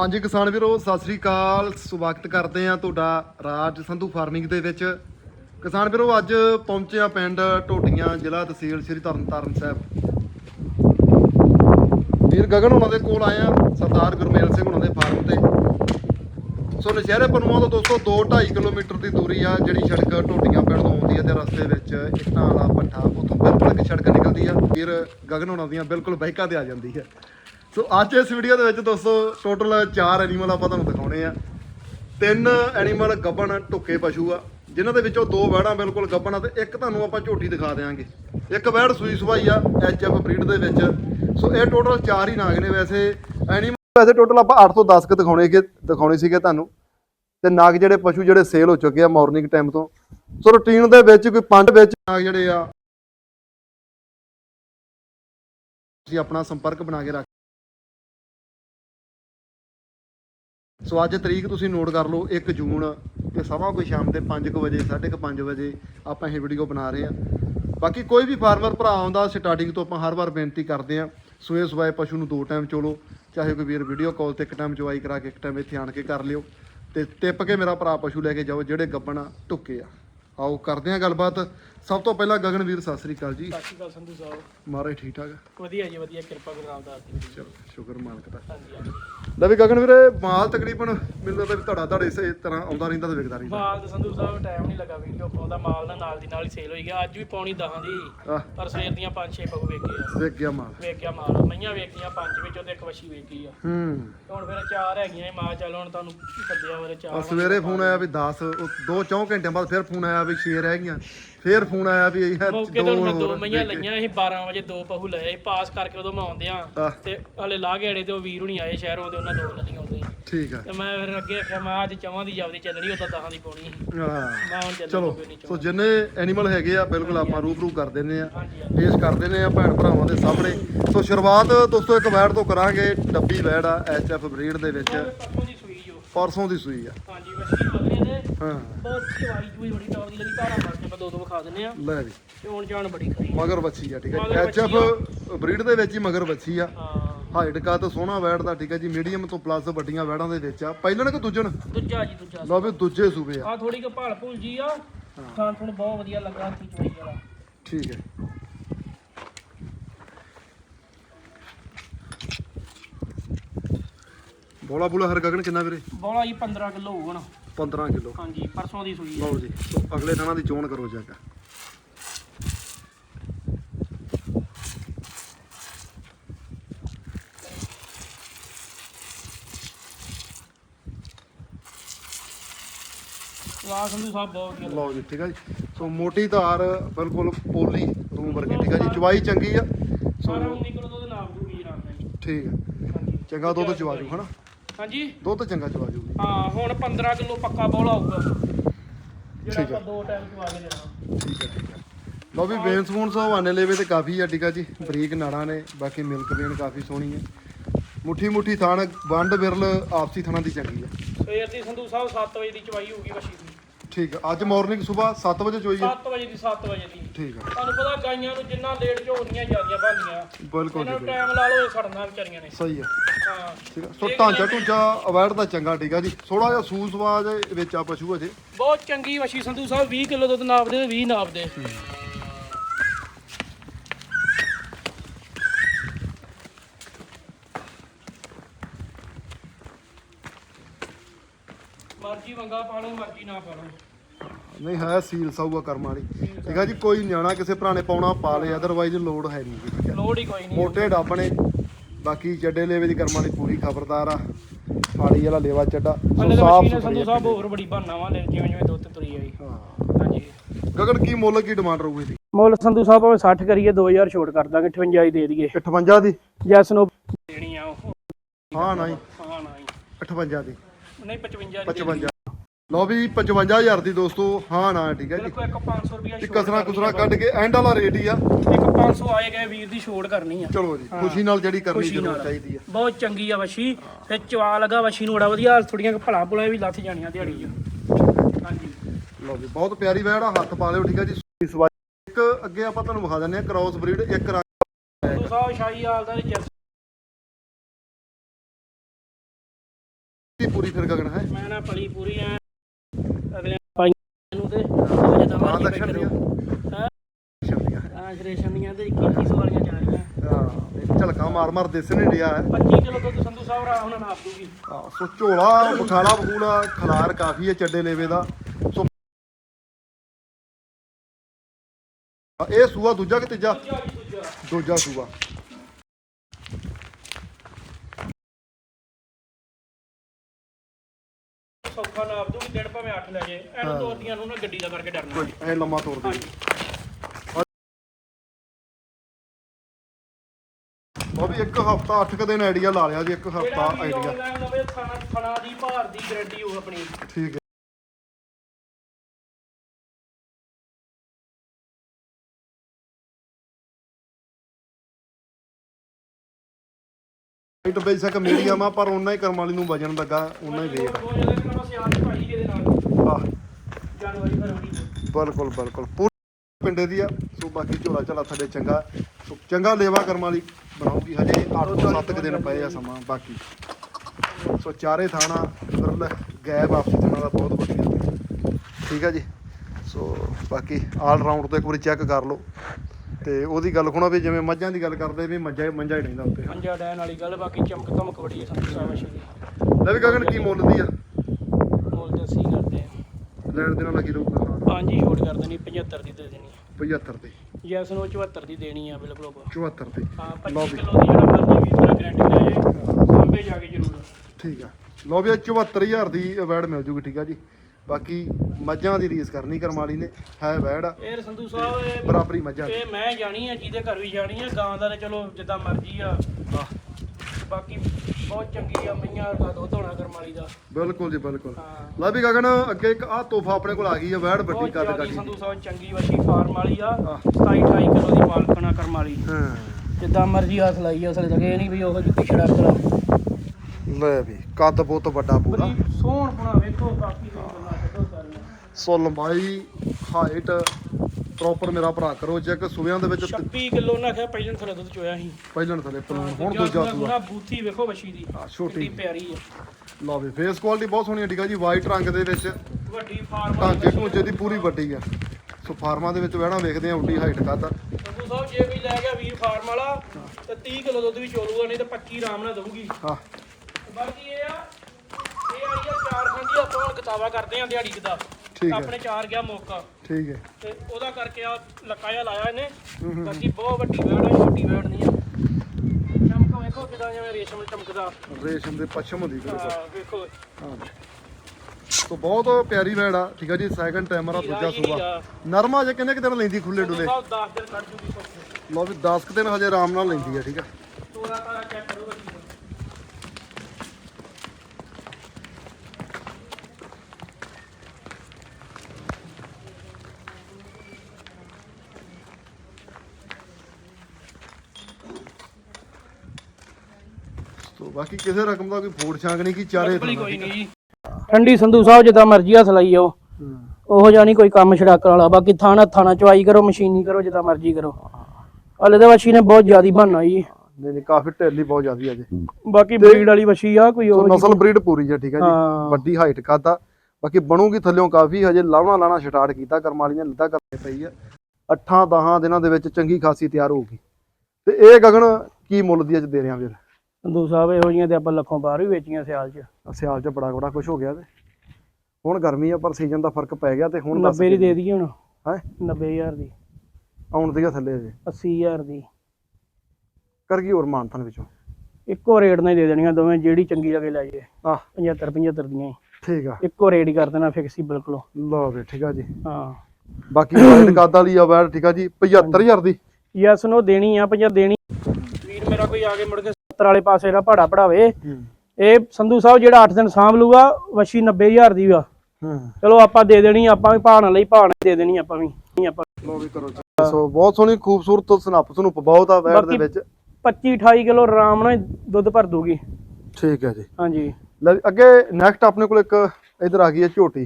ਹਾਂਜੀ ਕਿਸਾਨ ਵੀਰੋ, ਸਤਿ ਸ੍ਰੀ ਅਕਾਲ। ਸਵਾਗਤ ਕਰਦੇ ਆ ਤੁਹਾਡਾ ਰਾਜ ਸੰਧੂ ਫਾਰਮਿੰਗ ਦੇ ਵਿੱਚ। ਕਿਸਾਨ ਵੀਰੋ, ਅੱਜ ਪਹੁੰਚੇ ਆ ਪਿੰਡ ਟੋਟੀਆਂ ਜ਼ਿਲ੍ਹਾ ਤਹਿਸੀਲ ਸ੍ਰੀ ਤਰਨਤਾਰਨ ਸਾਹਿਬ। ਵੀਰ ਗਗਨ ਉਹਨਾਂ ਦੇ ਕੋਲ ਆਏ ਆ ਸਰਦਾਰ ਗੁਰਮੇਲ ਸਿੰਘ ਉਹਨਾਂ ਦੇ ਫਾਰਮ ਤੇ। ਸੋ ਨਸ਼ਹਿਰੇ ਪਨੂਆ ਤੋਂ ਦੋਸਤੋ 2.5 ਕਿਲੋਮੀਟਰ ਦੀ ਦੂਰੀ ਆ, ਜਿਹੜੀ ਸੜਕ ਟੋਟੀਆਂ ਪਿੰਡ ਤੋਂ ਆਉਂਦੀ ਆ ਤੇ ਰਸਤੇ ਵਿੱਚ ਇੱਟਾਂ ਵਾਲਾ ਪੱਠਾ ਉਤੋਂ ਬਿਲਕੁਲ ਇੱਕ ਸੜਕ ਨਿਕਲਦੀ ਆ। ਵੀਰ ਗਗਨ ਉਹਨਾਂ ਦੀਆਂ ਬਿਲਕੁਲ ਬਾਈਕਾਂ ਤੇ ਆ ਜਾਂਦੀ ਹੈ ਸੋ ਅੱਜ ਇਸ ਵੀਡੀਓ ਦੇ ਵਿੱਚ ਦੋਸਤੋ ਟੋਟਲ 4 ਐਨੀਮਲ ਆਪਾਂ ਤੁਹਾਨੂੰ ਦਿਖਾਉਣੇ ਆ। ਤਿੰਨ ਐਨੀਮਲ ਗੱਬਣ ਟੁੱਕੇ ਪਸ਼ੂ ਆ, ਜਿਨ੍ਹਾਂ ਦੇ ਵਿੱਚੋਂ ਦੋ ਵਹਿੜਾਂ ਬਿਲਕੁਲ ਗੱਬਣ ਆ ਤੇ ਇੱਕ ਤੁਹਾਨੂੰ ਆਪਾਂ ਝੋਟੀ ਦਿਖਾ ਦੇਵਾਂਗੇ ਇੱਕ ਵਹਿੜ ਸੂਈ ਸਵਾਈ ਆ ਐਚਐਫ ਬਰੀਡ ਦੇ ਵਿੱਚ। ਸੋ ਇਹ ਟੋਟਲ 4 ਹੀ ਨਾਗ ਨੇ ਵੈਸੇ। ਐਨੀਮਲ ਵੈਸੇ ਟੋਟਲ ਆਪਾਂ 8 ਤੋਂ 10 ਕ ਦਿਖਾਉਣੇ ਕਿ ਦਿਖਾਉਣੇ ਸੀਗੇ ਤੁਹਾਨੂੰ। ਤੇ ਨਾਗ ਜਿਹੜੇ ਪਸ਼ੂ ਜਿਹੜੇ ਸੇਲ ਹੋ ਚੁੱਕੇ ਆ ਮਾਰਨਿੰਗ ਟਾਈਮ ਤੋਂ। ਸੋ ਰੂਟੀਨ ਦੇ ਵਿੱਚ ਕੋਈ ਪੰਜ ਵਿੱਚ ਨਾਗ ਜਿਹੜੇ ਆ, ਤੁਸੀਂ ਆਪਣਾ ਸੰਪਰਕ ਬਣਾ ਕੇ ਰੱਖ ਸੋ ਅੱਜ ਤਰੀਕ ਤੁਸੀਂ ਨੋਟ ਕਰ ਲਓ 1 ਜੂਨ ਤੇ ਸਮਾਂ ਕੋਈ ਸ਼ਾਮ ਦੇ 5:00 ਵਜੇ 5:30 ਵਜੇ ਆਪਾਂ ਇਹ ਵੀਡੀਓ ਬਣਾ ਰਹੇ ਆ ਬਾਕੀ ਕੋਈ ਵੀ ਫਾਰਮਰ ਭਰਾ ਆਉਂਦਾ ਸਟਾਰਟਿੰਗ ਤੋਂ ਆਪਾਂ ਹਰ ਵਾਰ ਬੇਨਤੀ ਕਰਦੇ ਆ ਸੂਏ ਸਵਾਏ ਪਸ਼ੂ ਨੂੰ ਦੋ ਟਾਈਮ ਚੋਲੋ, ਚਾਹੇ ਕੋਈ ਵੀਰ ਵੀਡੀਓ ਕਾਲ ਤੇ ਇੱਕ ਟਾਈਮ ਚਵਾਈ ਕਰਾ ਕੇ, ਇੱਕ ਟਾਈਮ ਇੱਥੇ ਆਣ ਕੇ ਕਰ ਲਿਓ। ਤੇ ਟਿੱਪ ਕੇ ਮੇਰਾ ਭਰਾ ਪਸ਼ੂ ਲੈ ਕੇ ਜਾਓ, ਜਿਹੜੇ ਗੱਬਣ ਟੁੱਕੇ ਆ। ਆਓ, ਕਰਦੇ ਆ ਗੱਲਬਾਤ। ਸਭ ਤੋਂ ਪਹਿਲਾਂ ਗਗਨ ਵੀਰ ਸਤਿ ਸ੍ਰੀ ਅਕਾਲ ਜੀ। ਸਤਿ ਸ਼੍ਰੀ ਅਕਾਲ ਸੰਧੂ ਸਾਹਿਬ। ਮਾਰੇ ਠੀਕ ਠਾਕ ਆ? ਵਧੀਆ ਜੀ ਵਧੀਆ ਕਿਰਪਾ ਗੁਰੂ ਰਾਮਦਾਸ ਦੀ। ਚਲੋ ਸ਼ੁਕਰ ਮਾਲਕ ਦਾ। ਹਾਂਜੀ ਹਾਂਜੀ। ਲੈ ਵੀ ਗਗਨ ਵੀਰੇ ਮਾਲ ਤਕਰੀਬਨ ਲੱਗਦਾ ਵੀ ਤੁਹਾਡਾ ਤੁਹਾਡੇ ਇਸੇ ਤਰ੍ਹਾਂ ਆਉਂਦਾ ਰਹਿੰਦਾ ਤੇ ਵਿਕਦਾ ਰਹਿੰਦਾ। ਮਾਲ ਤੇ ਸੰਧੂ ਸਾਹਿਬ ਟਾਈਮ ਨਹੀਂ ਲੱਗਾ ਵੀਡੀਓ ਪਾਉਂਦਾ ਮਾਲ ਨਾਲ ਦੀ ਨਾਲ ਹੀ ਸੇਲ ਹੋਈ ਗਿਆ। ਅੱਜ ਵੀ ਪੌਣੀ ਦਹਾਂ ਦੀ। ਸੀ। ਆਹ। ਪਰ ਸਵੇਰ ਦੀਆਂ ਪੰਜ ਛੇ ਪਗੂ ਵੇਖੇ ਆ। ਵਿਕ ਗਿਆ ਮਾਲ। ਵੇਖਿਆ ਮਾਲ ਮਈਆਂ ਵੇਖੀਆਂ ਪੰਜ ਵਿੱਚੋਂ ਤੇ ਇੱਕ ਵਛੀ ਵੇਖੀ ਆ। ਹੂੰ। ਤੇ ਹੁਣ ਫਿਰ ਚਾਰ ਹੈਗੀਆਂ ਸੀ, ਮਾਲ ਚੱਲ ਹੁਣ ਤੁਹਾਨੂੰ ਸੱਦਿਆ ਮੇਰੇ ਆ ਚਾਰ ਸਵੇਰੇ ਫੋਨ ਆਇਆ ਵੀ 10 ਉਹ ਦੋ ਚੌਂ ਘੰਟਿਆਂ ਬਾਅਦ ਫਿਰ ਫੋਨ ਆਇਆ ਵੀ 6 ਰਹਿ ਗਈਆਂ। ਫਿਰ ਫੋਨ ਆਇਆ ਵੀ ਇਹ ਮੌਕੇ ਤੋਂ ਮੈਂ ਦੋ ਮਈਆਂ ਲਈਆਂ ਸੀ 12 ਵਜੇ ਦੋ ਪਹੂ ਲਏ ਪਾਸ ਕਰਕੇ ਉਦੋਂ ਮੈਂ ਆਉਂਦਿਆਂ। ਤੇ ਹਲੇ ਲਾ ਗੇੜੇ ਤੇ ਉਹ ਵੀਰ ਹੁਣੀ ਆਏ ਸ਼ਹਿਰੋਂ ਤੇ ਉਹਨਾਂ ਦੋ ਲਈਆਂ ਆਉਂਦੇ। ਠੀਕ ਆ। ਤੇ ਮੈਂ ਫਿਰ ਅੱਗੇ ਆਖਿਆ ਮੈਂ ਅੱਜ ਚਵਾਂ ਦੀ ਜਾਵਦੀ ਚੱਲਣੀ ਉਦੋਂ ਦਹਾਂ ਦੀ ਪਾਉਣੀ। ਹਾਂ। ਚੱਲ ਸੋ ਜਿੰਨੇ ਐਨੀਮਲ ਹੈਗੇ ਆ ਬਿਲਕੁਲ ਆਪਾਂ ਰੂਬਰੂ ਕਰ ਦਿੰਨੇ ਆ। ਪੇਸ਼ ਕਰ ਦਿੰਨੇ ਆ ਭੈਣ ਭਰਾਵਾਂ ਦੇ ਸਾਹਮਣੇ। ਸੋ ਸ਼ੁਰੂਆਤ ਦੋਸਤੋ ਇੱਕ ਵੈੜ ਤੋਂ ਕਰਾਂਗੇ ਡੱਬੀ ਵੈੜ ਆ ਐਚਐਫ ਬਰੀਡ ਦੇ ਵਿੱਚ। ਪਰਸੋਂ ਦੀ ਸੂਈ ਆ। ਹਾਂਜੀ ਵਸੀ ਦੇ ਹਾਂ। ਬਹੁਤ ਚਵਾਈ ਚੂਈ ਬੜੀ ਟੌਪ ਦੀ ਲੱਗੀ ਧਾਰਾ ਮਾਰ ਕੇ ਮੈਂ ਦੋ ਦੋ ਵਿਖਾ ਦਿੰਨੇ ਆ ਲੈ ਵੀ ਬੜੀ ਖਰੀ ਮਗਰ ਬੱਚੀ ਆ ਠੀਕ ਹੈ ਮਗਰ ਐਚਐਫ ਬਰੀਡ ਦੇ ਵਿੱਚ ਹੀ ਮਗਰ ਬੱਚੀ ਆ। ਹਾਈਟ ਕਾ ਤਾਂ ਸੋਹਣਾ ਵੈੜ ਦਾ ਠੀਕ ਹੈ ਜੀ। ਮੀਡੀਅਮ ਤੋਂ ਪਲੱਸ ਵੱਡੀਆਂ ਵੈੜਾਂ ਦੇ ਵਿੱਚ ਆ। ਪਹਿਲਣ ਕਿ ਦੂਜਣ ਦੂਜਾ ਜੀ ਦੂਜਾ। ਲਓ ਵੀ ਦੂਜੇ ਸੂਬੇ ਆ। ਆ ਥੋੜੀ ਕੁ ਭਾਲ ਭੁਲ ਜੀ ਆ। ਖਾਣ ਥੋੜਾ ਬਹੁਤ ਵਧੀਆ ਲੱਗਾ ਹੱਥੀ ਚਵਾਈ ਵਾਲਾ। ਠੀਕ ਹੈ। ਬੋਲਾ ਬੋਲਾ ਹਰ ਗਗਨ ਕਿੰਨਾ ਵੀਰੇ? ਬੋਲਾ ਜੀ 15 ਕਿਲੋ ਹੋਊ ਹੁਣ 15 ਕਿਲੋ। ਹਾਂਜੀ ਪਰਸੋਂ ਦੀ ਸੂਈ ਆ ਲਓ ਜੀ ਸੋ ਅਗਲੇ ਥਾਣਾ ਦੀ ਚੋਣ ਕਰੋ ਜਾ ਕੇ ਆ ਸੰਧੂ ਸਾਹਿਬ ਬਹੁਤ ਵਧੀਆ। ਲਓ ਜੀ ਠੀਕ ਹੈ ਜੀ। ਸੋ ਮੋਟੀ ਧਾਰ ਬਿਲਕੁਲ ਪੋਲੀ ਰੂਮ ਵਰਗੀ ਠੀਕ ਹੈ ਜੀ। ਚਵਾਈ ਚੰਗੀ ਆ। ਸੋ 18 19 ਕਿਲੋ ਦੁੱਧ ਨਾਮ ਦੂ ਵੀਰ ਆਂਦਾ ਜੀ। ਠੀਕ ਹੈ ਚੰਗਾ ਦੁੱਧ ਚਵਾ ਜੂ ਹਨਾ? ਹਾਂਜੀ? ਦੁੱਧ ਚੰਗਾ ਚਵਾ ਜੂਗੀ। ਹਾਂ ਹੁਣ 15 ਕਿਲੋ ਪੱਕਾ ਬੋਲਾ ਆਊਗਾ। ਜਿਹੜਾ ਠੀਕ ਹੈ। ਆਪਾਂ ਦੋ ਟਾਈਮ ਚਵਾ ਕੇ ਦੇਣਾ ਠੀਕ ਹੈ ਠੀਕ ਹੈ। ਲਓ ਵੀ ਵੇਨਸ ਵੂਨਸ ਹਵਾਨੇ ਲੈਵੇ ਤੇ ਕਾਫੀ ਆ ਆ ਜੀ। ਬਰੀਕ ਨਾੜਾਂ ਨੇ ਬਾਕੀ ਮਿਲਕ ਵੇਨ ਕਾਫੀ ਸੋਹਣੀ ਹੈ। ਮੁੱਠੀ ਮੁੱਠੀ ਥਾਣ ਵੰਡ ਵਿਰਲ ਆਪਸੀ ਥਾਣਾ ਦੀ ਚੰਗੀ ਆ ਸਵੇਰ ਦੀ ਸੰਧੂ ਸਾਹਿਬ 7 ਵਜੇ ਦੀ ਚਵਾਈ ਹੋਊਗੀ ਦੀ। ਠੀਕ ਆ। ਅੱਜ ਮਾਰਨਿੰਗ ਸਵੇਰ 7 ਵਜੇ ਚੋਈ ਹੈ 7 ਵਜੇ ਦੀ 7 ਵਜੇ ਦੀ। ਠੀਕ ਆ। ਤੁਹਾਨੂੰ ਪਤਾ ਗਾਈਆਂ ਨੂੰ ਜਿੰਨਾ ਲੇਟ ਝੋਣੀਆਂ ਜਾਂਦੀਆਂ ਬਣਦੀਆਂ। ਬਿਲਕੁਲ ਇਹਨਾਂ ਨੂੰ। ਟਾਈਮ ਲਾ ਲਓ ਇਹ ਸੜਨਾ ਵਿਚਾਰੀਆਂ ਨੇ। ਸਹੀ ਆ। ਹਾਂ। ਠੀਕ ਆ। ਸੋ ਢਾਂਚਾ ਢੁੰਚਾ ਦਾ ਚੰਗਾ ਠੀਕ ਆ ਜੀ। ਥੋੜਾ ਜਿਹਾ ਸੂਸ ਸਵਾਜ ਵਿੱਚ ਆ ਪਸ਼ੂ ਅਜੇ। ਬਹੁਤ ਚੰਗੀ ਵਸ਼ੀ ਸੰਧੂ ਸਾਹਿਬ 20 ਕਿਲੋ ਦੁੱਧ ਨਾਪ ਦੇ 20 ਨਾਪ ਦੇ ਮਰਜ਼ੀ ਵੰਗਾ ਪਾ ਲਓ ਮਰਜ਼ੀ ਨਾ ਪਾ ਲਓ। ਨਹੀਂ ਹੈ ਸੀਲ ਸਾਊਗਾ ਕਰਮ ਵਾਲੀ। ਠੀਕ ਆ ਜੀ ਕੋਈ ਨਿਆਣਾ ਕਿਸੇ ਪੁਰਾਣੇ ਪਾਉਣਾ ਪਾ ਲੇ ਅਦਰਵਾਈਜ਼ ਲੋਡ ਹੈ ਨਹੀਂ ਗੀ, ਠੀਕ ਆ ਲੋੜ ਹੀ ਕੋਈ ਨਹੀਂ। ਮੋਟੇ ਡੱਬ ਨੇ। ਬਾਕੀ ਚੱਡੇ ਲੇਵੇ ਦੀ ਕਰਮ ਵਾਲੀ ਪੂਰੀ ਖਬਰਦਾਰ ਆ। ਫਾੜੀ ਵਾਲਾ ਲੇਵਾ ਚੱਡਾ। ਸੋ ਸਾਫ਼ ਮਸ਼ੀਨ ਸੁਥਰੀ ਆ ਸਾਹਿਬ ਹੋਰ ਬੜੀ ਬਹਾਨਾ ਵਾ ਲੈ ਜਿਵੇਂ ਜਿਵੇਂ ਦੁੱਧ ਤੁਰੀ ਆਈ। ਹਾਂ। ਹਾਂਜੀ। ਗਗਨ ਕੀ ਮੁੱਲ ਕੀ ਡਿਮਾਂਡ ਰਹੂਗੀ ਇਹਦੀ? ਮੁੱਲ ਸੰਧੂ ਸਾਹਿਬ ਭਾਵੇਂ 60 ਕਰੀਏ 2000 ਛੋਟ ਕਰ ਦਾਂਗੇ 58 ਹੀ ਦੇ ਦਈਏ। 58 ਦੀ? ਜੈਸ ਨੂੰ। ਦੇਣੀ ਆ ਉਹ। ਹਾਂ ਨਹੀਂ। ਹਾਂ ਨਾ 58 ਦੀ। ਨਹੀਂ 55 ਦੀ 55 ਲਓ ਵੀ 55000 ਦੀ ਦੋਸਤੋ ਹਾਂ ਨਾ ਠੀਕ ਹੈ ਜੀ। ਬਿਲਕੁਲ ਇੱਕ 500 ਰੁਪਿਆ ਇੱਕ ਕਸਰਾ ਕੁਸਰਾ ਕੱਢ ਕੇ ਐਂਡ ਵਾਲਾ ਰੇਟ ਹੀ ਆ। ਇੱਕ 500 ਆਏ ਗਏ ਵੀਰ ਦੀ ਛੋੜ ਕਰਨੀ ਆ। ਚਲੋ ਜੀ ਖੁਸ਼ੀ ਨਾਲ ਜਿਹੜੀ ਕਰਨੀ ਜ਼ਰੂਰ। ਚਾਹੀਦੀ ਆ। ਬਹੁਤ ਚੰਗੀ ਆ ਵਸ਼ੀ ਤੇ ਚਵਾ ਲਗਾ ਵਸ਼ੀ ਨੂੰ ਬੜਾ ਵਧੀਆ ਥੋੜੀਆਂ ਭਲਾ ਭੁਲਾ ਵੀ ਲੱਥ ਜਾਣੀਆਂ ਦਿਹਾੜੀ 'ਚ। ਹਾਂਜੀ। ਲਓ ਜੀ ਬਹੁਤ ਪਿਆਰੀ ਵੈੜ ਆ ਹੱਥ ਪਾ ਲਿਓ ਠੀਕ ਹੈ ਜੀ। ਇੱਕ ਅੱਗੇ ਆਪਾਂ ਤੁਹਾਨੂੰ ਵਿਖਾ ਦਿੰਦੇ ਆ ਕ੍ਰਾਸ ਬਰੀਡ ਇੱਕ ਰੰਗ। ਸਾਹਿਬ ਸ਼ਾਹੀ ਹਾਲ ਦਾ ਜਰਸੀ ਪੂਰੀ ਫਿਰ ਗਗਨ ਹੈ। ਮੈਂ ਨਾ ਪਲੀ ਪੂਰੀ ਐ ਅਗਲੇ ਪਾਈਆਂ ਨੂੰ ਤੇ ਉਹ ਜਦੋਂ ਮਾਂ ਮਰਜ਼ੀ ਦਰਸ਼ਨ ਬੈਠੇ ਦੀਆਂ ਰਹੋ ਹਾਂ ਦਰਸ਼ਨ ਦੀਆਂ ਆ ਸ਼੍ਰੇਸ਼ਨ ਦੀਆਂ ਤੇ 21 ਵਾਲੀਆਂ ਜਾ ਰਹੀਆਂ। ਹਾਂ ਝਲਕਾ ਮਾਰ ਮਾਰ ਦਿਸ ਨਹੀਂ ਰਿਹਾ ਹੈ 25 ਕਿਲੋ ਦੁੱਧ ਸੰਧੂ ਸਾਹਿਬ ਰਾ ਉਹਨਾਂ ਨਾਪ ਦੂਗੀ ਹਾਂ, ਸੋ ਝੋਲਾ ਬਖਾਲਾ ਬਖੂਲਾ ਖਲਾਰ ਕਾਫੀ ਹੈ ਚੱਡੇ ਲੇਵੇ ਦਾ। ਸੋ ਇਹ ਸੂਆ ਦੂਜਾ ਕਿ ਤੀਜਾ? ਦੂਜਾ ਸੂਆ। ਸੌਖਾ ਨਾਪ ਭਾਵੇਂ 8 ਲੈ ਜੇ ਇਹਨੂੰ ਤੋਰਦੀਆਂ ਨੂੰ ਨਾ ਗੱਡੀ ਦਾ ਕਰਕੇ ਡਰਨਾ। ਇਹ ਲੰਮਾ ਤੋੜ ਦੇ। ਹਾਂਜੀ। ਉਹ ਵੀ ਇੱਕ ਹਫਤਾ 8 ਦਿਨ ਆਈਡੀਆ ਲਾ ਲਿਆ ਜੀ ਇੱਕ ਹਫਤਾ ਆਈਡੀਆ ਆਨਲਾਈਨ ਲਵੇ ਖਾਣਾ ਖਾਣਾ ਦੀ ਭਾਰ ਦੀ ਗਾਰੰਟੀ ਹੋ ਆਪਣੀ। ਠੀਕ ਹੈ। ਹਾਈਟ ਬੇਸ਼ੱਕ ਮੀਡੀਅਮ ਆ ਪਰ ਉਹਨਾਂ ਹੀ ਕਰਮ ਵਾਲੀ ਨੂੰ ਵਜਨ ਲੱਗਾ ਉਹਨਾਂ ਹੀ ਵੇਟ ਦੋ ਜਣੇ ਕਿਹੜਾ ਸਿਆਲ ਜਨਵਰੀ ਫਰਵਰੀ ਬਿਲਕੁਲ ਬਿਲਕੁਲ। ਪੂਰੀ ਪਿੰਡੇ ਦੀ ਆ। ਸੋ ਬਾਕੀ ਝੋਲਾ ਝਾਲਾ ਥੱਲੇ ਚੰਗਾ ਸੋ ਚੰਗਾ ਲੇਵਾ ਕਰਮ ਵਾਲੀ ਬਣਾਉਗੀ। ਹਜੇ 8 ਤੋਂ 7 ਦਿਨ ਪਏ ਆ ਸਮਾਂ ਬਾਕੀ। ਸੋ ਚਾਰੇ ਥਾਣਾ ਫਿਰਲ ਗੈਪ ਆਪਸੀ ਥਾਣਾ ਦਾ ਬਹੁਤ ਵਧੀਆ ਠੀਕ ਆ ਜੀ? ਸੋ ਬਾਕੀ ਆਲ ਰਾਊਂਡ ਤੋਂ ਇੱਕ ਵਾਰੀ ਚੈੱਕ ਕਰ ਲਓ। ਤੇ ਉਹਦੀ ਗੱਲ ਖੁਣਾ ਵੀ ਜਿਵੇਂ ਮੱਝਾਂ ਦੀ ਗੱਲ ਕਰਦੇ ਵੀ ਮੱਝਾਂ ਹੀ ਮੰਝਾ ਹੀ ਰਹਿੰਦਾ ਉੱਤੇ। ਪੰਜਾ ਡੈਨ ਵਾਲੀ ਗੱਲ ਬਾਕੀ ਚਮਕ ਧਮਕ ਬੜੀ ਹੈ ਅਸ਼ੀ ਦੀ ਲੈ ਵੀ ਗਗਨ ਕੀ ਮੁੱਲ ਦੀ ਆ ਮੁੱਲ ਤੇ ਅਸੀਂ ਕਰਦੇ ਆ ਲੈਣ ਦੇ ਨਾਲ ਲੱਗੀ ਰਹੂਗਾ ਪੰਜ ਹੀ ਛੋਟ ਕਰ ਦੇਣੀ 75 ਦੀ ਦੇ ਦੇਣੀ। 75 ਦੇ। ਜੈਸ ਨੂੰ 74 ਦੀ ਦੇਣੀ ਆ ਬਿਲਕੁਲ ਉਹ। 74 ਦੇ। ਹਾਂ ਲਓ 25 ਵੀ। ਕਿਲੋ ਦੀ ਜਿਹੜਾ ਮਰਜ਼ੀ ਵੀ ਤੇਰਾ ਗਰੰਟੀ ਲੈ ਜੇ ਸਾਂਭੇ ਜਾ ਕੇ ਜ਼ਰੂਰ। ਠੀਕ ਆ। ਲਓ ਵੀ ਇਹ 74000 ਦੀ ਅਵਾਰਡ ਮਿਲ ਜੂਗੀ ਠੀਕ ਆ ਜੀ। ਬਾਕੀ ਮੱਝਾਂ ਦੀ ਰੀਸ ਕਰਨੀ ਕਰਮ ਵਾਲੀ ਨੇ। ਹੈ ਵੈੜ ਆ ਇਹ ਸੰਧੂ ਸਾਹਿਬ ਬਰਾਬਰੀ ਮੱਝਾਂ। ਇਹ ਮੈਂ ਜਾਣੀ ਆ ਜਿਹਦੇ ਘਰ ਵੀ ਜਾਣੀ ਆ ਗਾਂ ਦਾ ਤੇ ਚਲੋ ਜਿੱਦਾਂ ਮਰਜ਼ੀ ਆ। ਆਹ, ਬਾਕੀ ਬਹੁਤ ਚੰਗੀ ਆ ਮਈਆਂ ਦਾ ਦੁੱਧ ਹੋਣਾ ਕਰਮ ਵਾਲੀ ਦਾ। ਬਿਲਕੁਲ ਜੀ ਬਿਲਕੁਲ। ਹਾਂ। ਲੈ ਵੀ ਗਗਨ ਅੱਗੇ ਇੱਕ ਆ ਤੋਹਫਾ ਆਪਣੇ ਕੋਲ ਆ ਗਈ ਆ ਵੈੜ ਵੱਡੀ ਬਹੁਤ ਕੱਦ ਜ਼ਿਆਦੀ ਸੰਧੂ ਸਾਹਿਬ ਚੰਗੀ ਵਸ਼ੀ ਫਾਰਮ ਵਾਲੀ ਆ ਆਹ। 27 28 ਕਿਲੋ ਦੀ ਮਾਲਕਣਾ ਕਰਮ ਵਾਲੀ। ਹਾਂ। ਜਿੱਦਾਂ ਮਰਜ਼ੀ ਹੱਥ ਲਾਈ ਅਸਲੇ ਤੱਕ ਇਹ ਨਹੀਂ ਵੀ ਉਹ ਜੁੱਤੀ ਛੜਾ ਕਰਾ ਲੈ ਵੀ ਕੱਦ ਬਹੁਤ ਵੱਡਾ ਪੂਰਾ। ਬੜੀ ਸੋਹਣ ਪੁਣਾ ਵੇਖੋ ਬਾਕੀ ਗੱਲਾਂ ਛੱਡੋ ਸਾਰੀਆਂ। ਸੋ ਲੰਬਾਈ ਹਾਈਟ ਪ੍ਰੋਪਰ ਮੇਰਾ ਭਰਾ ਕਰੋ ਚੈੱਕ ਸੂਬਿਆਂ ਦੇ ਵਿੱਚ 26 ਕਿਲੋ ਨਾ ਕਿਹਾ ਪਹਿਲਾਂ ਥੋੜਾ ਦੁੱਧ ਚੋਇਆ ਸੀ। ਪਹਿਲਣ ਥਲੇ ਪਲੂਣ ਹੁਣ ਦੂਜਾ ਸੂਆ ਬੂਥੀ ਵੇਖੋ ਵਸ਼ੀ ਦੀ ਆ ਛੋਟੀ। ਪਿਆਰੀ ਆ ਲਓ ਵੀ ਫੇਸ ਕੁਆਲਿਟੀ ਬਹੁਤ ਸੋਹਣੀ ਹੈ ਠੀਕ ਆ ਜੀ ਵਾਈਟ ਰੰਗ ਦੇ ਵਿੱਚ। ਵੱਡੀ ਫਾਰਮ ਢਾਂਚੇ ਢੂੰਚੇ ਦੀ ਪੂਰੀ ਵੱਡੀ ਆ। ਸੋ ਫਾਰਮਾਂ ਦੇ ਵਿੱਚ ਵਹਿਣਾ ਵੇਖਦੇ ਆ ਉੱਡੀ ਹਾਈਟ ਕੱਦ ਆ ਸੰਧੂ ਸਾਹਿਬ ਜੇ ਕੋਈ ਲੈ ਗਿਆ ਵੀਰ ਫਾਰਮ ਵਾਲਾ ਤੇ 30 ਕਿਲੋ ਦੁੱਧ ਵੀ ਚੋਲੂਗਾ ਨਹੀਂ ਤੇ 25 ਆਰਾਮ ਨਾਲ ਦਊਗੀ। ਹਾਂ। ਬਾਕੀ ਇਹ ਆ ਇਹ ਆਈ ਆ ਚਾਰ ਖੰਡੀ ਆਪਾਂ ਹੁਣ ਕਿਤਾਬਾ ਕਰਦੇ ਆ ਦਿਹਾੜੀ ਦਾ ਠੀਕ ਹੈ। ਆਪਣੇ ਚਾਰ ਗਿਆ ਮੌਕਾ। ਠੀਕ ਹੈ। ਤੇ ਉਹਦਾ ਕਰਕੇ ਆ ਲਕਾਇਆ ਲਾਇਆ ਇਹਨੇ। ਬਾਕੀ ਬਹੁਤ ਵੱਡੀ ਵੇੜ ਹੈ ਛੋਟੀ ਵੇੜ ਨਹੀਂ ਆ ਚਮਕ ਵੇਖੋ ਕਿਦਾਂ ਜਿਵੇਂ ਰੇਸ਼ਮ ਚਮਕਦਾ। ਰੇਸ਼ਮ ਦੇ ਪੱਛਮ ਹੁੰਦੀ ਬਿਲਕੁਲ ਹਾਂ ਵੇਖੋ। ਹਾਂ। ਸੋ ਬਹੁਤ ਪਿਆਰੀ ਵੈੜ ਆ। ਠੀਕ ਆ ਜੀ ਸੈਕੰਡ ਟਾਈਮਰ ਆ ਦੂਜਾ ਸੂਆ ਨਰਮਾ ਜੇ ਕਿੰਨੇ ਕਿ ਦਿਨ ਲੈਂਦੀ ਖੁੱਲੇ ਡੁੱਲੇ? ਸਭ 10 ਦਿਨ ਕੱਢ ਜੂਗੀ ਲਓ ਵੀ 10 ਕੁ ਦਿਨ ਹਜੇ ਆਰਾਮ ਨਾਲ ਲੈਂਦੀ ਆ ਠੀਕ ਆ। ਤੋਰਾ ਬਾਕੀ ਕਿਸੇ ਰਕਮ ਦਾ ਕੋਈ ਫੋੜ ਛਾਂਗ ਨਹੀਂ ਕੀ ਚਾਰੇ ਬਲੀ ਕੋਈ ਨਹੀਂ। ਜੀ ਠੰਡੀ ਸੰਧੂ ਸਾਹਿਬ ਜਿੱਦਾਂ ਮਰਜ਼ੀ ਹੱਥ ਲਾਈ ਜਾਓ ਉਹ ਜਾਨੀ ਕੋਈ ਕੰਮ ਛੜਾਕਣ ਵਾਲਾ। ਬਾਕੀ ਥਾਣਾ ਥਾਣਾ ਚਵਾਈ ਕਰੋ ਮਸ਼ੀਨੀ ਕਰੋ ਜਿੱਦਾਂ ਮਰਜ਼ੀ ਕਰੋ। ਹਲੇ ਤਾਂ ਵਸ਼ੀ ਨੇ ਬਹੁਤ ਜ਼ਿਆਦੀ ਬਣਨਾ ਜੀ। ਨਹੀਂ ਨਹੀਂ ਕਾਫੀ ਢਿੱਲੀ ਬਹੁਤ ਜ਼ਿਆਦੀ ਅਜੇ ਬਾਕੀ ਬਰੀਡ ਵਾਲੀ ਵਸ਼ੀ ਆ ਕੋਈ ਉਹ ਨਸਲ ਬਰੀਡ ਪੂਰੀ ਆ ਠੀਕ ਆ ਜੀ। ਹਾਂ। ਵੱਡੀ ਹਾਈਟ ਕਾਦਾ ਬਾਕੀ ਬਣੂਗੀ ਥੱਲਿਓਂ ਕਾਫੀ ਹਜੇ ਲਾਉਣਾ ਲਾਣਾ ਸਟਾਰਟ ਕੀਤਾ ਕਰਮ ਵਾਲੀ ਨੇ ਲੱਦਾ ਕਰਦੇ ਪਈ ਆ। 8 10 ਦਿਨਾਂ ਦੇ ਵਿੱਚ ਚੰਗੀ ਖਾਸੀ ਤਿਆਰ ਹੋਊਗੀ। ਤੇ ਇਹ ਗਗਨ ਕੀ ਮੁੱਲ ਦੀ ਅੱਜ ਦੇ ਰਿਆਂ ਵੀਰ? ਸੰਧੂ ਸਾਹਿਬ ਇਹੋ ਜੀਆਂ ਤੇ ਆਪਾਂ ਲੱਖੋਂ ਬਾਹਰ ਵੀ ਵੇਚੀਆਂ ਸਿਆਲ 'ਚ। ਸਿਆਲ ਚ ਬੜਾ ਬੜਾ ਕੁਝ ਹੋ ਗਿਆ ਤੇ। ਹੁਣ ਗਰਮੀ ਆ ਪਰ ਸੀਜ਼ਨ ਦਾ ਫ਼ਰਕ ਪੈ ਗਿਆ ਤੇ ਹੁਣ 90 ਦੀ ਦੇ ਦਈਏ ਹੁਣ। ਹੈ? 90000 ਦੀ। ਆਉਣ ਦੀਆਂ ਥੱਲੇ ਅਜੇ 80000 ਦੀ। ਕਰ ਗਈ ਹੋਰ ਮਾਨਤਨ ਵਿੱਚੋਂ? ਇੱਕੋ ਰੇਟ ਨਾਲ ਹੀ ਦੇ ਦੇਣੀਆਂ ਦੋਵੇਂ ਜਿਹੜੀ ਚੰਗੀ ਲੱਗੇ ਲੈ ਜੇ। ਆਹ। 75 75 ਦੀਆਂ ਠੀਕ ਆ। ਇੱਕੋ ਰੇਟ ਹੀ ਕਰ ਦੇਣਾ ਫਿਕਸ ਹੀ ਬਿਲਕੁਲ। ਲਓ ਵੀ ਠੀਕ ਆ ਜੀ। ਹਾਂ। ਬਾਕੀ ਕਾਦ ਵਾਲੀ ਆ ਵੈਰ ਠੀਕ ਆ ਜੀ 75000 ਦੀ। ਯੈਸ ਨੋ ਦੇਣੀ ਆ ਪੰਜਾ ਦੇਣੀ। ਵੀਰ ਮੇਰਾ ਕੋਈ ਆ ਕੇ ਮੁੜ ਕੇ 70 ਵਾਲੇ ਪਾਸੇ ਦਾ ਭਾੜਾ ਪੜਾਵੇ ਇਹ ਸੰਧੂ ਸਾਹਿਬ ਜਿਹੜਾ 8 ਦਿਨ ਸਾਂਭ ਲੂਗਾ ਵਸ਼ੀ 90000 ਦੀ ਆ ਚਲੋ ਆਪਾਂ ਦੇ ਦੇਣੀ ਆਪਾਂ ਵੀ ਭਾਣ ਲਈ ਭਾਣ ਦੇ ਦੇਣੀ ਆਪਾਂ ਵੀ ਨਹੀਂ ਆਪਾਂ। ਲਓ ਵੀ ਕਰੋ। ਸੋ ਬਹੁਤ ਸੋਹਣੀ ਖੂਬਸੂਰਤ ਸਨੱਪ ਸਨੂਪ ਬਹੁਤ ਆ ਵੈਰ ਦੇ ਵਿੱਚ। 25 28 ਕਿਲੋ ਆਰਾਮ ਨਾਲ ਦੁੱਧ ਭਰ ਦੂਗੀ। ਠੀਕ ਹੈ ਜੀ। ਹਾਂਜੀ। ਲੈ ਅੱਗੇ ਨੈਕਸਟ ਆਪਣੇ ਕੋਲ ਇੱਕ ਇਧਰ ਆ ਗਈ ਹੈ ਝੋਟੀ।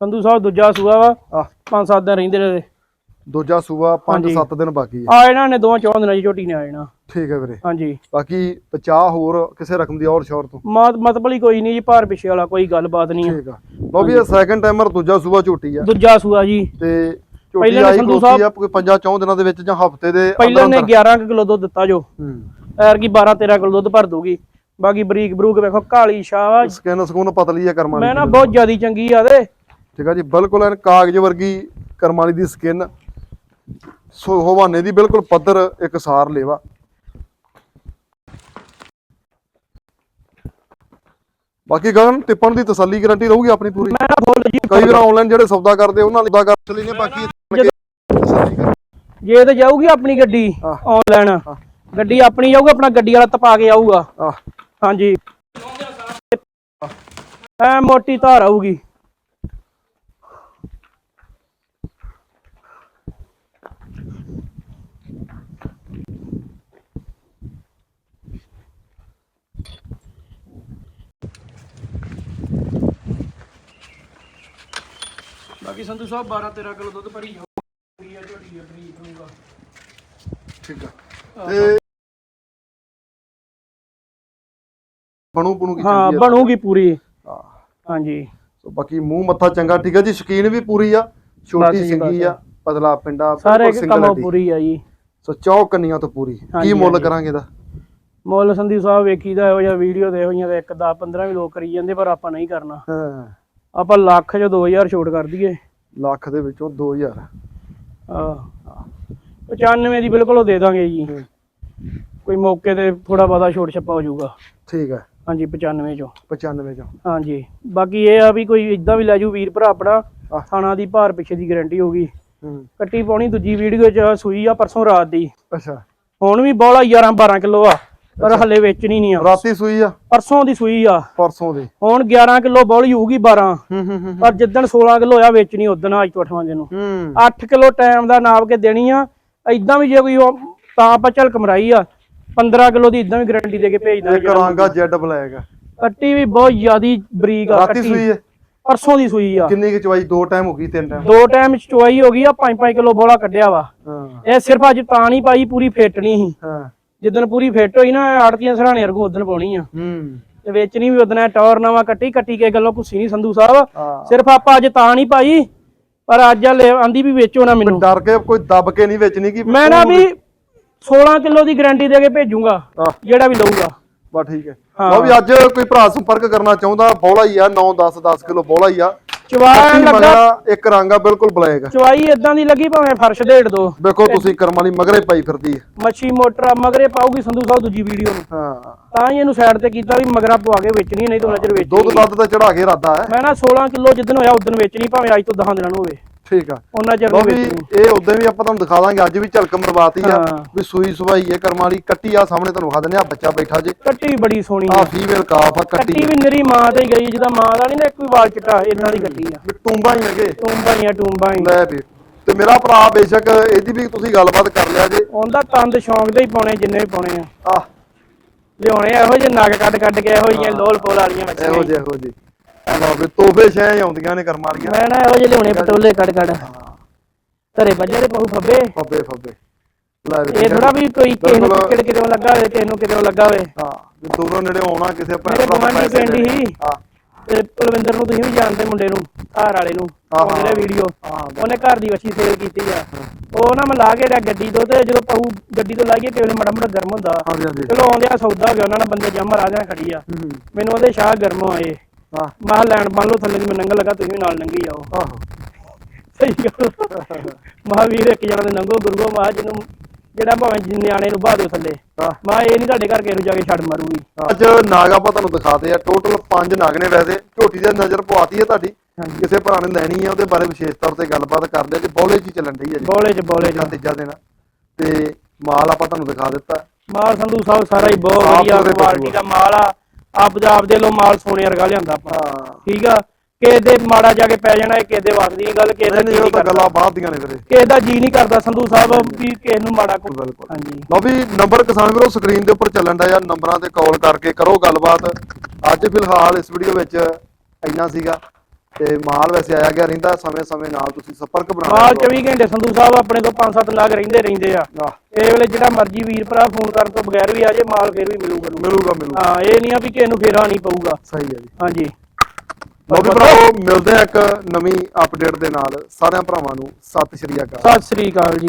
ਸੰਧੂ ਸਾਹਿਬ ਦੂਜਾ ਸੂਆ ਵਾ ਆਹ। ਪੰਜ ਸੱਤ ਦਿਨ ਰਹਿੰਦੇ ਰਹੇ। ਦੂਜਾ ਸੂਆ ਹਾਂਜੀ। 5-7 ਦਿਨ ਬਾਕੀ ਆ। ਆ ਇਹਨਾਂ ਨੇ ਦੋਵਾਂ ਚੌਂ ਦਿਨਾਂ ਦੀ ਝੋਟੀ ਨੇ ਆ ਜਾਣਾ। ਠੀਕ ਹੈ ਵੀਰੇ। ਹਾਂਜੀ। ਬਾਕੀ 50 ਹੋਰ ਕਿਸੇ ਰਕਮ ਦੀ ਔਰ ਸ਼ੋਰ ਤੋਂ। ਮਾਤ ਮਤਬਲੀ ਕੋਈ ਨਹੀਂ ਜੀ ਭਾਰ ਪਿੱਛੇ ਵਾਲਾ ਕੋਈ ਗੱਲਬਾਤ ਨਹੀਂ ਠੀਕ ਆ। ਲੋ ਵੀ ਇਹ ਸੈਕੰਡ ਟਾਈਮਰ ਦੂਜਾ ਸੂਆ ਝੋਟੀ ਆ। ਦੂਜਾ ਸੂਆ ਜੀ। ਤੇ ਝੋਟੀ ਪਹਿਲਾਂ ਆਈ ਸੰਧੂ ਖਲੋਤੀ ਆ ਕੋਈ 5-4 ਦਿਨਾਂ ਦੇ ਵਿੱਚ ਜਾਂ ਹਫ਼ਤੇ ਦੇ ਪਹਿਲਾਂ ਨੇ ਅੰਦਰ 11 ਕੁ ਕਿਲੋ ਦੁੱਧ ਦਿੱਤਾ ਜੋ। ਹੂੰ। ਐਰ ਕੀ 12 13 ਕਿਲੋ ਦੁੱਧ ਭਰ ਦੂਗੀ ਬਾਕੀ ਬਰੀਕ ਬਰੂਕ ਵੇਖੋ ਕਾਲੀ ਸ਼ਾਹ ਸਕਿਨ ਸਕੂਨ ਪਤਲੀ ਆ ਕਰਮਾਂ ਮੈਂ ਦੀ। ਨਾ ਬਹੁਤ ਜ਼ਿਆਦੀ ਚੰਗੀ ਆ ਤੇ ਠੀਕ ਆ ਜੀ ਬਿਲਕੁਲ ਐਨ ਕਾਗਜ਼ ਵਰਗੀ ਕਰਮਾਲੀ ਦੀ ਸਕਿਨ। ਸੋ ਹਵਾਨੇ ਦੀ ਬਿਲਕੁਲ ਪੱਧਰ ਇੱਕ ਸਾਰ ਲੇਵਾ। ਬਾਕੀ ਗਗਨ ਟਿੱਪਣ ਦੀ ਤਸੱਲੀ ਗਾਰੰਟੀ ਰਹੂਗੀ ਆਪਣੀ ਪੂਰੀ? ਮੈਂ ਫੁੱਲ ਜੀ ਕਈ ਵਾਰ ਆਨਲਾਈਨ ਜਿਹੜੇ ਸੌਦਾ ਕਰਦੇ ਉਹਨਾਂ ਲਈ ਸੌਦਾ ਕਰ ਚਲੀ ਨੇ ਬਾਕੀ ਜੇ ਤੇ ਜਾਊਗੀ ਆਪਣੀ ਗੱਡੀ। ਆਨਲਾਈਨ ਗੱਡੀ ਆਪਣੀ ਜਾਊਗੀ ਆਪਣਾ ਗੱਡੀ ਵਾਲਾ ਤਪਾ ਕੇ ਆਊਗਾ। ਹਾਂਜੀ। ਐ ਮੋਟੀ ਧਾਰ ਆਊਗੀ। ਬਾਕੀ ਸੰਧੂ ਸਾਹਿਬ 12 13 ਕਿਲੋ ਦੁੱਧ ਭਰੀ ਪੂਰੀ ਆ ਝੋਟੀ ਆ ਬਰੀਕ ਹੋਊਗਾ ਠੀਕ ਆ। ਤੇ ਬਣੂ ਬਣੂ ਕੀ ਹਾਂ ਚੰਗੀ ਆ? ਬਣੂਗੀ ਪੂਰੀ। ਹਾਂ। ਹਾਂਜੀ। ਸੋ ਬਾਕੀ ਮੂੰਹ ਮੱਥਾ ਚੰਗਾ ਠੀਕ ਆ ਜੀ? ਸ਼ਕੀਨ ਵੀ ਪੂਰੀ ਆ। ਬਸ ਛੋਟੀ ਜੀ, ਸਿੰਗੀ ਬਸ। ਆ ਪਤਲਾ ਪਿੰਡਾ ਸਾਰੇ ਬਿਲਕੁਲ single ਕੰਮ। ਪੂਰੀ ਆ ਜੀ। ਸੋ ਚੌ ਕੰਨੀਆਂ ਤੋਂ ਪੂਰੀ। ਹਾਂਜੀ, ਕੀ ਮੁੱਲ ਹਾਂਜੀ। ਕਰਾਂਗੇ ਦਾ ਮੁੱਲ ਸੰਦੀਪ ਸਾਹਿਬ ਵੇਖੀਦਾ ਇਹੋ ਜਿਹਾ ਵੀਡੀਓ ਦੇ ਹੋਈਆਂ ਤੇ 1 10 15 ਵੀ ਲੋਕ ਕਰੀ ਜਾਂਦੇ ਪਰ ਆਪਾਂ ਨਹੀਂ ਕਰਨਾ। ਹਾਂ। ਆਪਾਂ ਲੱਖ ਚ 2000 ਛੋਟ ਕਰ ਦਈਏ। ਲੱਖ ਦੇ ਵਿੱਚੋਂ 2000 ਆਹ 95 ਦੀ ਬਿਲਕੁਲ ਉਹ ਦੇ ਦਾਂਗੇ ਜੀ। ਕੋਈ ਮੌਕੇ ਤੇ ਥੋੜਾ ਬਹੁਤਾ ਛੋਟ ਛੱਪਾ ਹੋ ਜਾਊਗਾ। ਠੀਕ ਹੈ। ਹਾਂਜੀ 95 ਚੋਂ। 95 ਚੋਂ। ਹਾਂਜੀ ਬਾਕੀ ਇਹ ਆ ਵੀ ਕੋਈ ਇਦਾਂ ਵੀ ਲੈ ਜੂ ਵੀਰ ਭਰਾ ਆਪਣਾ। ਥਾਣਾ ਦੀ ਭਾਰ ਪਿੱਛੇ ਦੀ ਗਾਰੰਟੀ ਹੋਗੀ ਹੂੰ। ਕੱਟੀ ਪਾਉਣੀ ਦੂਜੀ ਵੀਡੀਓ ਚ ਸੂਈ ਆ ਪਰਸੋਂ ਰਾਤ ਦੀ। ਅੱਛਾ। ਹੁਣ ਵੀ ਬੋਲਾ 11 12 ਕਿਲੋ ਆ। ਪਰ ਹੱਲੇ ਵੇਚਣੀ ਨਹੀਂ ਆ। ਰਾਤੀ ਸੂਈ ਆ? ਪਰਸੋਂ ਦੀ ਸੂਈ ਆ। ਪਰਸੋਂ ਦੀ। ਹੁਣ 11 ਕਿਲੋ ਬੋਲੀ ਹੋਊਗੀ 12 ਹੂੰ ਹੂੰ ਹੂੰ ਪਰ ਜਿੱਦਣ 16 ਕਿਲੋ ਹੋਇਆ ਵੇਚਣੀ ਉਦਣ ਅੱਜ ਤੋਂ 8ਵਾਂ ਦਿਨ ਨੂੰ। ਹੂੰ। 8 ਕਿਲੋ ਟਾਈਮ ਦਾ ਨਾਪ ਕੇ ਦੇਣੀ ਆ। ਐਦਾਂ ਵੀ ਜੇ ਕੋਈ ਤਾਂ ਆਪਾਂ ਚੱਲ ਕਮਰਾਈ ਆ। 15 ਕਿਲੋ ਦੀ ਇਦਾਂ ਵੀ ਗਾਰੰਟੀ ਦੇ ਕੇ ਭੇਜ ਦਾਂਗੇ ਰੰਗਾ ਜੈਡ ਬਲੈਕ ਕੱਟੀ ਵੀ ਬਹੁਤ ਜ਼ਿਆਦੀ ਬਰੀਕ ਆ ਰਾਤੀ ਕੱਟੀ। ਸੂਈ ਹੈ ਪਰਸੋਂ ਦੀ ਸੂਈ ਆ। ਕਿੰਨੀ ਕਿ ਚਵਾਈ? ਦੋ ਟਾਈਮ ਹੋ ਗਈ ਤਿੰਨ ਟਾਈਮ ਦੋ ਟਾਈਮ ਚੁਆਈ ਹੋ ਗਈ ਆ 5-5 ਕਿਲੋ ਬੋਲਾ ਕੱਢਿਆ ਵਾ। ਹਾਂ। ਇਹ ਸਿਰਫ ਅੱਜ ਤਾਂ ਨਹੀਂ ਪਾਈ ਪੂਰੀ ਫਿੱਟ ਨਹੀਂ ਸੀ। ਹਾਂ। ਜਿੱਦਣ ਪੂਰੀ ਫਿੱਟ ਹੋਈ ਨਾ ਆੜਤੀਆਂ ਸਰਾਣੇ ਵਰਗੂ ਉਦਣ ਪਾਉਣੀ ਆ। ਹੂੰ। ਤੇ ਵੇਚਣੀ ਵੀ ਉਦਣ ਟੌਰ ਨਵਾਂ ਕੱਟੀ ਕੱਟੀ ਕੇ ਗੱਲੋਂ ਭੁੱਸੀ ਨਹੀਂ ਸੰਧੂ ਸਾਹਿਬ। ਸਿਰਫ ਆਪਾਂ ਅੱਜ ਤਾਂ ਨਹੀਂ ਪਾਈ ਪਰ ਅੱਜ ਆ ਆਂਦੀ ਵੀ ਵੇਚੋ ਨਾ ਮੈਨੂੰ। ਡਰ ਕੇ ਕੋਈ ਦੱਬ ਕੇ ਨਹੀਂ ਵੇਚਣੀ ਕਿ? ਮੈਂ ਨਾ ਵੀ 16 ਕਿਲੋ ਦੀ ਗਾਰੰਟੀ ਦੇ ਕੇ ਭੇਜੂਗਾ ਜਿਹੜਾ ਵੀ ਲਊਗਾ। ਬਾ ਠੀਕ ਹੈ। ਹਾਂ। ਲਓ ਵੀ ਅੱਜ ਕੋਈ ਭਰਾ ਸੰਪਰਕ ਕਰਨਾ ਚਾਹੁੰਦਾ ਬੋਲਾ ਹੀ ਆ 9 10 10 ਕਿਲੋ ਬੋਲਾ ਹੀ ਆ। ਲੱਗਾ। ਮਗਰਾ ਇੱਕ ਰੰਗ ਆ ਬਿਲਕੁਲ ਬਲੈਕ। ਚਵਾਈ ਇਦਾਂ ਦੀ ਲੱਗੀ ਭਾਵੇਂ ਫਰਸ਼ ਢੇੜ ਦੋ। ਵੇਖੋ ਤੁਸੀਂ ਕਰਮ ਵਾਲੀ ਮਗਰੇ ਪਾਈ ਫਿਰਦੀ ਹੈ ਮੱਛੀ ਮੋਟਰ ਆ, ਮਗਰੇ ਪਾਉਗੀ ਸੰਧੂ ਸਾਹਿਬ ਦੂਜੀ ਵੀਡੀਓ ਨੂੰ। ਹਾਂ। ਤਾਂ ਹੀ ਇਹਨੂੰ ਸਾਈਡ ਤੇ ਕੀਤਾ ਵੀ ਮਗਰਾ ਪਵਾ ਕੇ ਵੇਚਣੀ ਨਹੀਂ ਤਾਂ ਨਜ਼ਰ ਵੇਚਣੀ ਦੁੱਧ ਦੱਧ ਤਾਂ ਚੜਾ ਕੇ ਇਰਾਦਾ ਹੈ। ਮੈਂ ਨਾ 16 ਕਿਲੋ ਜਿੱਦਣ ਹੋਇਆ ਉਦੋਂ ਵੇਚਣੀ ਭਾਵੇਂ ਅੱਜ ਤੋਂ 10 ਦਿਨਾਂ ਨੂੰ ਹੋਵੇ। ਠੀਕ ਆ। ਉਹਨਾਂ ਚਿਰ ਨੂੰ ਵੀ ਇਹ ਉਦੋਂ ਵੀ ਆਪਾਂ ਤੁਹਾਨੂੰ ਦਿਖਾ ਦਾਂਗੇ ਅੱਜ ਵੀ ਝਲਕ ਮਰਵਾਤੀ ਆ। ਵੀ ਸੂਈ ਸੁਭਾਈ ਹੈ ਕਰਮ ਵਾਲੀ ਕੱਟੀ ਆ ਸਾਹਮਣੇ ਤੁਹਾਨੂੰ ਵਿਖਾ ਦਿੰਦੇ ਆ ਬੱਚਾ ਬੈਠਾ ਜੇ। ਕੱਟੀ ਬੜੀ ਸੋਹਣੀ ਆ ਆ। ਫੀਮੇਲ ਕਾਫ ਆ ਕੱਟੀ ਕੱਟੀ ਵੀ ਨਰੀ ਮਾਂ ਤੇ ਗਈ ਜਿਹਦਾ ਮਾਂ ਦਾ ਨਹੀਂ ਨਾ ਇੱਕ ਵੀ ਵਾਲ ਚਿੱਟਾ ਇਦਾਂ ਦੀ ਕੱਟੀ ਆ। ਟੂੰਬਾਂ ਹੀ ਹੈਗੇ। ਟੂੰਬਾਂ ਹੀ ਆ ਟੂੰਬਾਂ ਹੀ। ਲੈ ਵੀ। ਤੇ ਮੇਰਾ ਭਰਾ ਬੇਸ਼ੱਕ ਇਹਦੀ ਵੀ ਤੁਸੀਂ ਗੱਲਬਾਤ ਕਰ ਲਿਆ ਜੇ। ਉਹਦਾ ਤੰਦ ਸ਼ੌਂਕ ਦੇ ਹੀ ਪਾਉਣੇ ਜਿੰਨੇ ਵੀ ਪਾਉਣੇ ਆ। ਆ ਲਿਆਉਣੇ ਇਹੋ ਜਿਹੇ ਨਗ ਕੱਢ ਕੱਢ ਕੇ ਇਹੋ ਜਿਹੀਆਂ ਲੋਲ ਪੋਲ ਵਾਲੀਆਂ ਇਹੋ ਬੱਚੀਆਂ ਜਿਹੇ ਇਹੋ ਜਿਹੇ। ਲਓ ਵੀ ਤੋਹਫੇ ਸ਼ੈ ਆਉਂਦੀਆਂ ਨੇ ਕਰਮ ਵਾਲੀਆਂ। ਮੈਂ ਨਾ ਇਹੋ ਜਿਹੇ ਲਿਆਉਣੇ ਪਟੋਲੇ ਕੱਢ ਕੱਢ। ਧਰੇ ਵੱਜੇ ਦੇ ਪਹੂ ਫੱਬੇ। ਫੱਬੇ ਫੱਬੇ। ਲੈ ਵੀ ਇਹ ਥੋੜਾ ਵੀ ਕੋਈ ਕਿਸੇ ਨੂੰ ਬਿਲਕੁਲ। ਕਿਹੜੇ ਕਿਤੇ ਲੱਗਾ ਹੋਵੇ ਕਿਸੇ ਨੂੰ ਕਿਤੇ ਲੱਗਾ ਹੋਵੇ। ਹਾਂ ਵੀ ਦੂਰੋਂ ਨੇੜੇ ਆਉਣਾ ਕਿਸੇ ਭੈਣ ਮੇਰੇ ਭਰਾ ਦਾ ਗੁਆਂਢੀ ਪੈਸੇ ਪਿੰਡ ਹੀ। ਦੇਣੇ। ਹਾਂ। ਤੇ ਕੁਲਵਿੰਦਰ ਨੂੰ ਤੁਸੀਂ ਵੀ ਜਾਣਦੇ ਮੁੰਡੇ ਨੂੰ ਘਰ ਵਾਲੇ ਨੂੰ ਹਾਂ, ਉਹ ਜਿਹੜੇ ਵੀਡੀਓ। ਉਹਨੇ ਘਰ ਦੀ ਵੱਛੀ ਸੇਲ ਕੀਤੀ ਆ। ਉਹ ਨਾ ਮੈਂ ਲਾ ਕੇ ਰਿਹਾ ਗੱਡੀ ਤੋਂ ਤੇ ਜਦੋਂ ਪਹੂ ਗੱਡੀ ਤੋਂ ਲਾਈਏ ਕਿਵੇਂ ਮੜਾ ਮੜਾ ਗਰਮ ਹੁੰਦਾ। ਚਲੋ ਆਉਂਦਿਆ ਸੌਦਾ ਹੋ ਗਿਆ ਉਹਨਾਂ ਨਾਲ ਬੰਦੇ ਜੰਮ ਰਾਜਾ ਖੜੀ ਆ। ਮੈਨੂੰ ਉਹਦੇ ਸ਼ਾਹ ਗਰਮ ਆਏ ਹਾਂ। ਮੈਂ ਲੈਣ ਬੰਨ ਲਓ ਥੱਲੇ ਦੀ ਮੈਂ ਨੰਗਾ ਲੱਗਾ ਤੁਸੀਂ ਵੀ ਨਾਲ ਨੰਗੀ ਜਾਓ। ਆਹੋ ਸਹੀ ਗੱਲ। ਮਹਾਵੀਰ ਇੱਕ ਜਣਾ ਦੇ ਨੰਗੋ ਗੁਰਗੋ ਮਾ ਜਿਹਨੂੰ ਜਿਹੜਾ ਭਾਵੇਂ ਜਿ- ਨਿਆਣੇ ਨੂੰ ਬਾਹ ਦਿਓ ਥੱਲੇ। ਮਾ ਇਹ ਨਹੀਂ ਤੁਹਾਡੇ ਘਰ ਕਿਸੇ ਨੂੰ ਜਾ ਕੇ ਛੱਡ ਮਾਰੂਗੀ। ਅੱਜ ਨਾਗ ਆਪਾਂ ਤੁਹਾਨੂੰ ਦਿਖਾਤੇ ਆ ਟੋਟਲ 5 ਨਾਗ ਨੇ ਵੈਸੇ। ਝੋਟੀ ਦੇ ਨਜ਼ਰ ਪਵਾਤੀ ਹੈ ਤੁਹਾਡੀ। ਕਿਸੇ ਭਰਾ ਨੇ ਲੈਣੀ ਹੈ ਉਹਦੇ ਬਾਰੇ ਵਿਸ਼ੇਸ਼ ਤੌਰ ਤੇ ਗੱਲਬਾਤ ਕਰ ਲਿਆ ਜੀ ਬੋਲੇ ਚ ਹੀ ਚੱਲਣ ਡਈ ਹੈ ਜੀ। ਬੋਲੇ ਚ ਬੋਲੇ ਚ। ਤੀਜਾ ਦਿਨ ਤੇ ਮਾਲ ਆਪਾਂ ਤੁਹਾਨੂੰ ਦਿਖਾ ਦਿੱਤਾ। ਮਾਲ ਸੰਧੂ ਸਾਹਿਬ ਸਾਰਾ ਹੀ ਬਹੁਤ ਵਧੀਆ ਕੁਆਲਿਟੀ ਦਾ ਮਾਲ ਆ। ਆਪ ਦਾ ਆਪ ਦੇ ਲੋ ਮਾਲ ਸੋਨੇ ਵਰਗਾ ਲਿਆਂਦਾ ਆਪਾਂ। ਹਾਂ। ਠੀਕ ਆ? ਕਿਸੇ ਦੇ ਮਾੜਾ ਜਾ ਕੇ ਪੈ ਜਾਣਾ ਇਹ ਕਿਸੇ ਦੇ ਵੱਸ ਦੀ ਗੱਲ ਕਿਸੇ ਦਾ ਜੀ ਨਹੀਂ ਉਹ ਨਹੀਂ ਤਾਂ ਕਰਦਾ। ਗੱਲਾਂ ਬਾਅਦ ਦੀਆਂ ਨੇ ਵੀਰੇ। ਕਿਸੇ ਦਾ ਜੀ ਨਹੀਂ ਕਰਦਾ ਸੰਧੂ ਸਾਹਿਬ ਵੀ ਕਿਸੇ ਨੂੰ ਮਾੜਾ ਕੋ ਬਿਲਕੁਲ। ਹਾਂਜੀ। ਲਓ ਵੀ ਨੰਬਰ ਕਿਸਾਨ ਵੀਰੋ ਸਕਰੀਨ ਦੇ ਉੱਪਰ ਚੱਲਣ ਦਾ ਯਾਰ ਨੰਬਰਾਂ ਤੇ ਕਾਲ ਕਰਕੇ ਕਰੋ ਗੱਲਬਾਤ। ਅੱਜ ਫਿਲਹਾਲ ਇਸ ਵੀਡੀਓ ਵਿੱਚ ਇੰਨਾ ਸੀਗਾ। ਤੇ ਮਾਲ ਵੈਸੇ ਆਇਆ ਗਿਆ ਰਹਿੰਦਾ ਸਮੇਂ ਸਮੇਂ ਨਾਲ ਤੁਸੀਂ ਸੰਪਰਕ ਬਣਾ ਮਾਲ 24 ਘੰਟੇ ਸੰਧੂ ਸਾਹਿਬ ਆਪਣੇ ਕੋਲ 5-7 ਲੱਖ ਰਹਿੰਦੇ ਰਹਿੰਦੇ ਆ। ਇਹ ਵੇਲੇ ਜਿਹੜਾ ਮਰਜ਼ੀ ਵੀਰ ਭਰਾ ਫੋਨ ਕਰਨ ਤੋਂ ਬਗੈਰ ਵੀ ਆ ਜੇ ਮਾਲ ਫੇਰ ਵੀ ਮਿਲੂਗਾ। ਮਿਲੂਗਾ ਮਿਲੂਗਾ। ਹਾਂ ਇਹ ਨਹੀਂ ਆ ਵੀ ਕਿਸੇ ਨੂੰ ਫੇਰਾ ਨਹੀਂ ਪਊਗਾ। ਸਹੀ ਹੈ ਜੀ। ਹਾਂਜੀ। ਲੋ ਵੀ ਭਰਾਵੋ ਮਿਲਦੇ ਆ ਇੱਕ ਨਵੀਂ ਅਪਡੇਟ ਦੇ ਨਾਲ। ਸਾਰਿਆਂ ਭਰਾਵਾਂ ਨੂੰ ਸਤਿ ਸ਼੍ਰੀ ਅਕਾਲ। ਸਤਿ ਸ੍ਰੀ ਅਕਾਲ ਜੀ।